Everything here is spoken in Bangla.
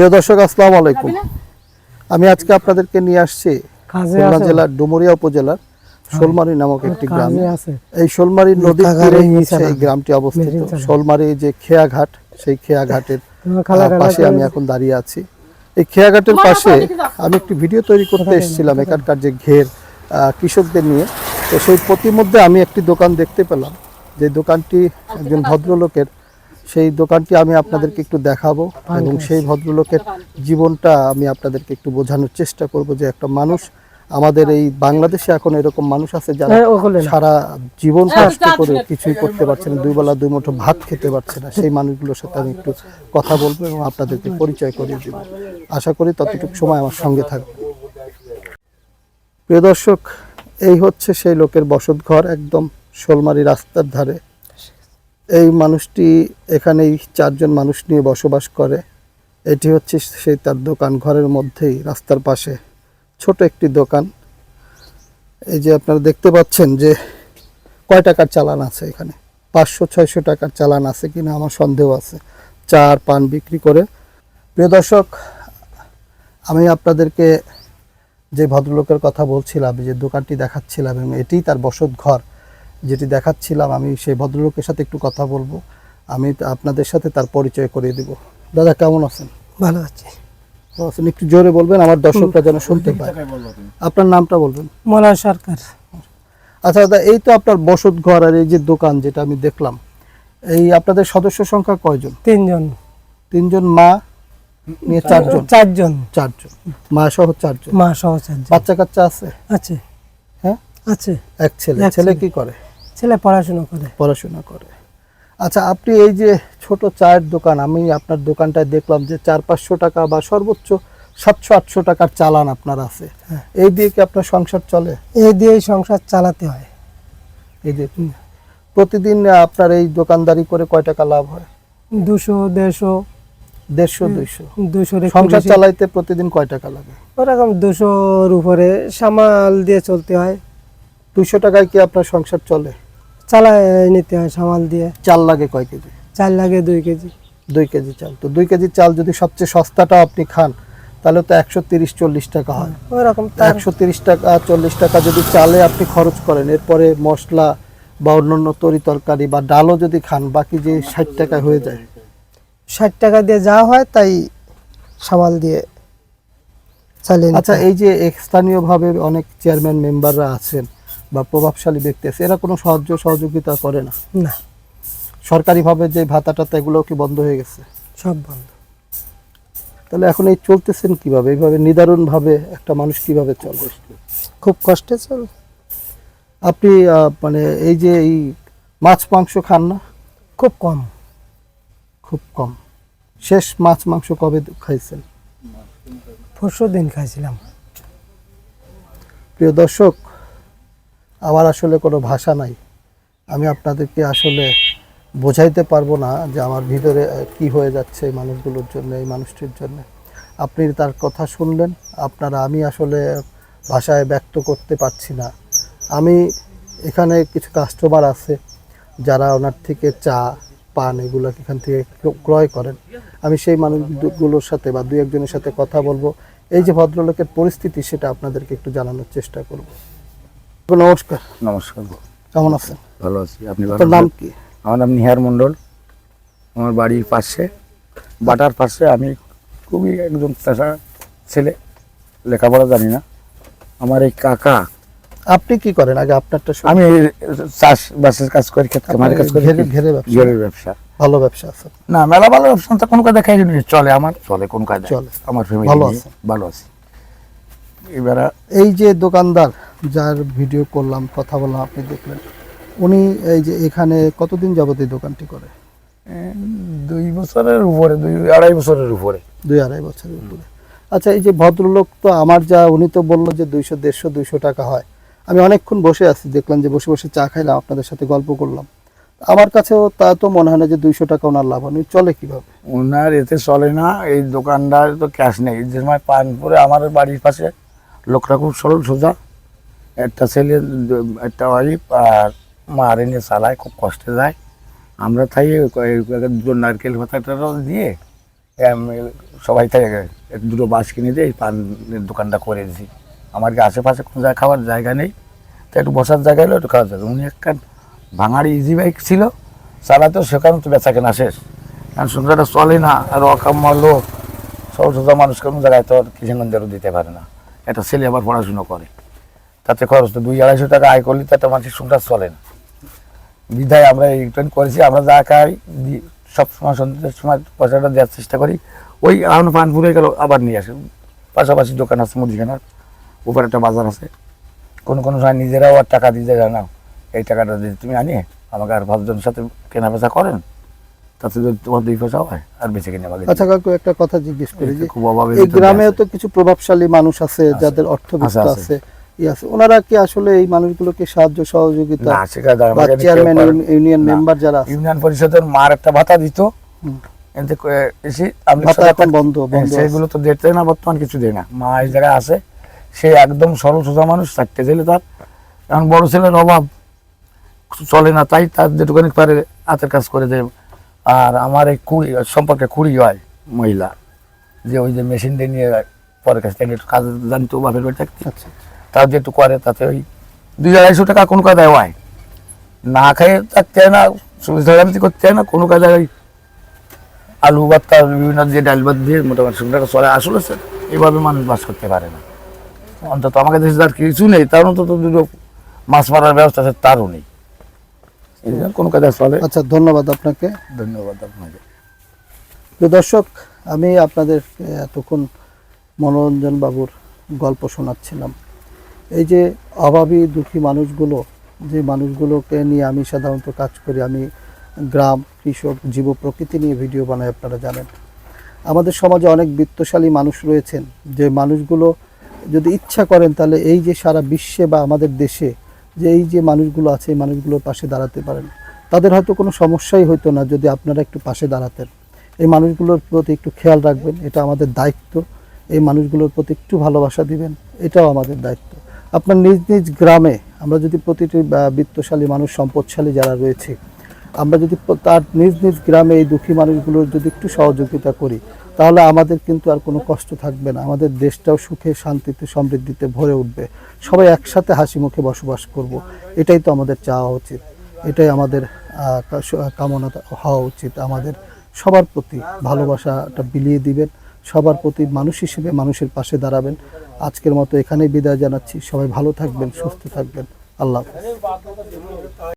প্রিয় দর্শক আসসালামু আলাইকুম। আমি আজকে আপনাদেরকে নিয়ে আসছি খুলনা জেলার ডুমুরিয়া উপজেলার শোলমারি নামক একটি গ্রামে। এই শোলমারি নদীর হচ্ছে এই গ্রামটি অবস্থিত। শোলমারি যে খেয়া ঘাট সেই খেয়া ঘাটের তোমার খালা আহ, পাশে আমি এখন দাঁড়িয়ে আছি। এই খেয়া ঘাটের পাশে আমি একটি ভিডিও তৈরি করতে এসেছিলাম এখানকার যে ঘের আহ, কৃষকদের নিয়ে। তো সেই প্রতিমধ্যে আমি একটি দোকান দেখতে পেলাম। যে দোকানটি একজন ভদ্রলোকের সেই দোকানটি আমি আপনাদেরকে একটু দেখাবো এবং সেই ভদ্রলোকের জীবনটা আমি আপনাদেরকে একটু বোঝানোর চেষ্টা করব যে একটা মানুষ আমাদের এই বাংলাদেশে এখন এরকম মানুষ আছে যারা হ্যাঁ, সারা জীবন কষ্ট করে কিছুই করতে পারছে না দুই বেলা দুই মুঠো ভাত খেতে পারছে না। সেই মানুষগুলোর সাথে আমি একটু কথা বলব এবং আপনাদেরকে পরিচয় করিয়ে দেব। আশা করি ততটুকু সময় আমার সঙ্গে থাকবে। প্রিয় দর্শক এই হচ্ছে সেই লোকের বসত ঘর একদম শোলমারি রাস্তার ধারে। এই মানুষটি এখানেই চারজন মানুষ নিয়ে বসবাস করে। এটি হচ্ছে সেই তার দোকান, ঘরের মধ্যেই, রাস্তার পাশে। ছোট একটি দোকান। এই যে আপনারা দেখতে পাচ্ছেন যে কয় টাকার চালান আছে এখানে? পাঁচশো, ছয়শো টাকার চালান আছে কিনা আমার সন্দেহ আছে। চা আর পান বিক্রি করে। প্রিয় দর্শক, আমি আপনাদেরকে যে ভদ্রলোকের কথা বলছিলাম, যে দোকানটি দেখাচ্ছিলাম, এবং এটিই তার বসত ঘর। যেটি দেখাচ্ছিলাম আমি সেই ভদ্রলোকের সাথে একটু কথা বলব। আমি আপনাদের সাথে তার পরিচয় করিয়ে দিব। দাদা কেমন আছেন? ভালো আছে। আছেন? একটু জোরে বলবেন আমার দর্শকরা যেন শুনতে পায়। আপনার নামটা বলবেন? মোলা সরকার। আচ্ছা দাদা এই তো আপনার বসত ঘর আর এই যে দোকান যেটা আমি দেখলাম এই আপনাদের সদস্য সংখ্যা কয়জন? তিনজন। তিনজন মা নিয়ে চারজন। চারজন। চারজন। মা সহ চারজন। মা সহ চারজন। বাচ্চা কাচ্চা আছে? আছে। হ্যাঁ? আছে। এক ছেলে। এক ছেলে ছেলে। কি করে? ছেলে পড়াশোনা করে। পড়াশোনা করে। আচ্ছা আপনি এই যে ছোট চায়ের দোকান আমি আপনার দোকানটায় দেখলাম যে চার পাঁচশো টাকা বা সর্বোচ্চ সাতশো আটশো টাকার চালান আপনার আছে। হ্যাঁ। এই দিয়ে কি আপনার সংসার চলে? এই দিয়েই সংসার চালাতে হয়। এই যে প্রতিদিন আপনার এই দোকানদারি করে কয় টাকা লাভ হয়? দুশো দেড়শো। দেড়শো দুইশো। দুশো সংসার চালাইতে প্রতিদিন কয় টাকা লাগে? ওরকম দুশোর উপরে সামাল দিয়ে চলতে হয়। দুশো টাকায় কি আপনার সংসার চলে? চালায় নিতে হয় সামাল দিয়ে। চাল লাগে কয় কেজি? চাল লাগে দুই কেজি। দুই কেজি চাল। তো দুই কেজি চাল যদি সবচেয়ে সস্তাটা আপনি খান তাহলে তো একশো তিরিশ চল্লিশ টাকা হয়। ওরকম তার একশো তিরিশ টাকা চল্লিশ টাকা যদি চালে আপনি খরচ করেন এরপরে মশলা বা অন্যান্য তরি তরকারি বা ডালও যদি খান বাকি যে ষাট টাকায় হয়ে যায়। ষাট টাকা দিয়ে যা হয় তাই সামাল দিয়ে চালিয়ে আচ্ছা এই যে এক স্থানীয়ভাবে অনেক চেয়ারম্যান মেম্বাররা আছেন বা প্রভাবশালী ব্যক্তি আছে এরা কোনো সাহায্য সহযোগিতা করে না। না। সরকারিভাবে যে ভাতা টাতা এগুলো কি বন্ধ হয়ে গেছে? সব বন্ধ। তাহলে এখন এই চলতেছেন কীভাবে? এইভাবে নিদারুণ ভাবে একটা মানুষ কীভাবে চলে? খুব কষ্টে চল। আপনি আহ, মানে এই যে এই মাছ মাংস খান না? খুব কম। খুব কম। শেষ মাছ মাংস কবে খাইছেন? পরশু দিন খাইছিলাম। প্রিয় দর্শক আমার আসলে কোনো ভাষা নাই। আমি আপনাদেরকে আসলে বোঝাইতে পারব না যে আমার ভিতরে কি হয়ে যাচ্ছে এই মানুষগুলোর জন্য, এই মানুষটির জন্য। আপনি তার কথা শুনলেন, আপনারা আমি আসলে ভাষায় ব্যক্ত করতে পারছি না। আমি এখানে কিছু কাস্টমার আছে, যারা ওনার থেকে চা, পান এগুলো এখান থেকে ক্রয় করেন। আমি সেই মানুষগুলোর সাথে বা দুই একজনের সাথে কথা বলব। এই যে ভদ্রলোকের পরিস্থিতি, সেটা আপনাদেরকে একটু জানানোর চেষ্টা করব। নমস্কার। নমস্কার। কেমন আছেন? ভালো আছি। আপনি ভালো নাম কি? আমার নাম নিহার মণ্ডল। আমার বাড়ির পাশে বাটার পাশে আমি খুবই একজন পেশা ছেলে লেখাপড়া জানি না। আমার এই কাকা আপনি কি করেন? আগে আপনারটা। আমি চাষ বাসের কাজ করি ক্ষেত খামারের কাজ করি। ঘেরে- ব্যবসা। ঘেরের ব্যবসা। ভালো ব্যবসা আছে। না মেলা ভালো ব্যবসা তো কোনো কাজে খাই চলে আমার চলে কোন কাজে চলে। আমার ফ্যামিলি ভালো আছে। ভালো আছে। এবারে এই যে দোকানদার যার ভিডিও করলাম কথা বললাম আপনি দেখলেন উনি এই যে এখানে কতদিন যাবত এই দোকানটি করে? দুই বছরের উপরে দুই আড়াই বছরের উপরে। দুই আড়াই বছরের উপরে। আচ্ছা এই যে ভদ্রলোক তো আমার যা উনি তো বলল যে দুইশো দেড়শো দুইশো টাকা হয়। আমি অনেকক্ষণ বসে আছি দেখলাম যে বসে বসে চা খাইলাম আপনাদের সাথে গল্প করলাম। আমার কাছেও তা তো মনে হয় না যে দুইশো টাকা ওনার লাভ উনি চলে কীভাবে? ওনার এতে চলে না এই দোকানদার তো ক্যাশ নেই। যে সময় পানপুরে আমার বাড়ির পাশে লোকটা খুব সরল সোজা। একটা ছেলে, একটা ওয়াইফ আর মার এনে চালায়, খুব কষ্টে যায়। আমরা থাই দুটো নারকেল পাতাটা দিয়ে সবাই থেকে দুটো বাস কিনে দিয়ে পানের দোকানটা করে দিয়েছি। আমার কি আশেপাশে কোনো জায়গায় খাওয়ার জায়গা নেই? তো একটু বসার জায়গা হলো একটু খাওয়ার জায়গা উনি একটা ভাঙাড়ি ইজি বাইক ছিল চালাতেও সেখানে তো বেচা কেনা শেষ। কারণ সংসারটা চলে না, আর অকাম্য লোক সব সোজা মানুষ কোনো জায়গায় তো আর কিষানগঞ্জেরও দিতে পারে না। একটা ছেলে আবার পড়াশুনো করে। তাতে খরচ তো দুই আড়াইশো টাকা আয় করলে তাতে মানুষের সংসার চলে না। বিধায় আমরা এই ট্রেন করেছি, আমরা যা খাই সব সময় সন্ধ্যের সময় পয়সাটা দেওয়ার চেষ্টা করি। ওই এখন পান ফুরে গেল, আবার নিয়ে আসি। পাশাপাশি দোকান আছে, মুদিখানার, উপরে একটা বাজার আছে। কোনো কোনো সময় নিজেরাও আর টাকা দিতে না। এই টাকাটা যদি তুমি আনি, আমাকে আর পাঁচজনের সাথে কেনা বেচা করেন। তাতে যদি তোমার দুই পয়সা হয় আর বেঁচে কিনে আমাকে আচ্ছা কাকু একটা কথা জিজ্ঞেস করি যে খুব অভাবের এই ভিতর দিয়ে গ্রামেও আছে। তো কিছু প্রভাবশালী মানুষ আছে যাদের অর্থবিত্ত আছে, আছে। আছে। ই আছে। ওনারা কি আসলে এই মানুষগুলোকে সাহায্য সহযোগিতা বা চেয়ারম্যান ইউনিয়ন মেম্বার যারা আছে? ইউনিয়ন পরিষদের মার একটা ভাতা দিত। এতে এসে আমি এখন বন্ধ হ্যাঁ, বন্ধ সেগুলো তো না বর্তমান কিছু দেয় না। মা এই জায়গায় আছে সে একদম সরল সোজা মানুষ চারটে ছেলে তার। এখন বড় ছেলের অভাব চলে না তাই তার যেটুখানি পারে হাতের কাজ করে দেয়। আর আমার এই কুড়ি সম্পর্কে কুড়ি হয় মহিলা। যে ওই যে মেশিন দিয়ে নিয়ে পরের কাছ একটু কাজ জানতো বাপের বাড়ি থাকতে। আচ্ছা তাও যে একটু করে তাতে ওই দুই আড়াইশো টাকা কোনো কাদায় হয়। না খেয়ে থাকতে হয় না সুবিধা করতে হয় না কোনো কাদায় ওই আলু ভর্তা বিভিন্ন যে ডাল ভাত দিয়ে মোটামুটি সংসারটা চলে আসলে স্যার এইভাবে মানুষ বাস করতে পারে না। অন্তত আমাকে দেশে তার কিছু নেই তার অন্তত দুটো মাছ মারার ব্যবস্থা আছে তারও নেই। কোনো কাজে চলে আচ্ছা ধন্যবাদ আপনাকে। ধন্যবাদ আপনাকে। দর্শক আমি আপনাদের এতক্ষণ মনোরঞ্জন বাবুর গল্প শোনাচ্ছিলাম। এই যে অভাবী দুঃখী মানুষগুলো যে মানুষগুলোকে নিয়ে আমি সাধারণত কাজ করি আমি গ্রাম কৃষক জীব প্রকৃতি নিয়ে ভিডিও বানাই আপনারা জানেন। আমাদের সমাজে অনেক বিত্তশালী মানুষ রয়েছেন যে মানুষগুলো যদি ইচ্ছা করেন তাহলে এই যে সারা বিশ্বে বা আমাদের দেশে যে এই যে মানুষগুলো আছে, এই মানুষগুলোর পাশে দাঁড়াতে পারেন। তাদের হয়তো কোনো সমস্যাই হতো না যদি আপনারা একটু পাশে দাঁড়াতেন। এই মানুষগুলোর প্রতি একটু খেয়াল রাখবেন, এটা আমাদের দায়িত্ব। এই মানুষগুলোর প্রতি একটু ভালোবাসা দিবেন, এটাও আমাদের দায়িত্ব। আপনার নিজ নিজ গ্রামে আমরা যদি প্রতিটি বিত্তশালী মানুষ, সম্পদশালী যারা রয়েছে, আমরা যদি তার নিজ নিজ গ্রামে এই দুঃখী মানুষগুলোর যদি একটু সহযোগিতা করি তাহলে আমাদের কিন্তু আর কোনো কষ্ট থাকবে না। আমাদের দেশটাও সুখে, শান্তিতে, সমৃদ্ধিতে ভরে উঠবে। সবাই একসাথে হাসি মুখে বসবাস করব। এটাই তো আমাদের চাওয়া উচিত। এটাই আমাদের কামনা হওয়া উচিত। আমাদের সবার প্রতি ভালোবাসাটা বিলিয়ে দিবেন। সবার প্রতি মানুষ হিসেবে মানুষের পাশে দাঁড়াবেন। আজকের মতো এখানেই বিদায় জানাচ্ছি। সবাই ভালো থাকবেন, সুস্থ থাকবেন। আল্লাহ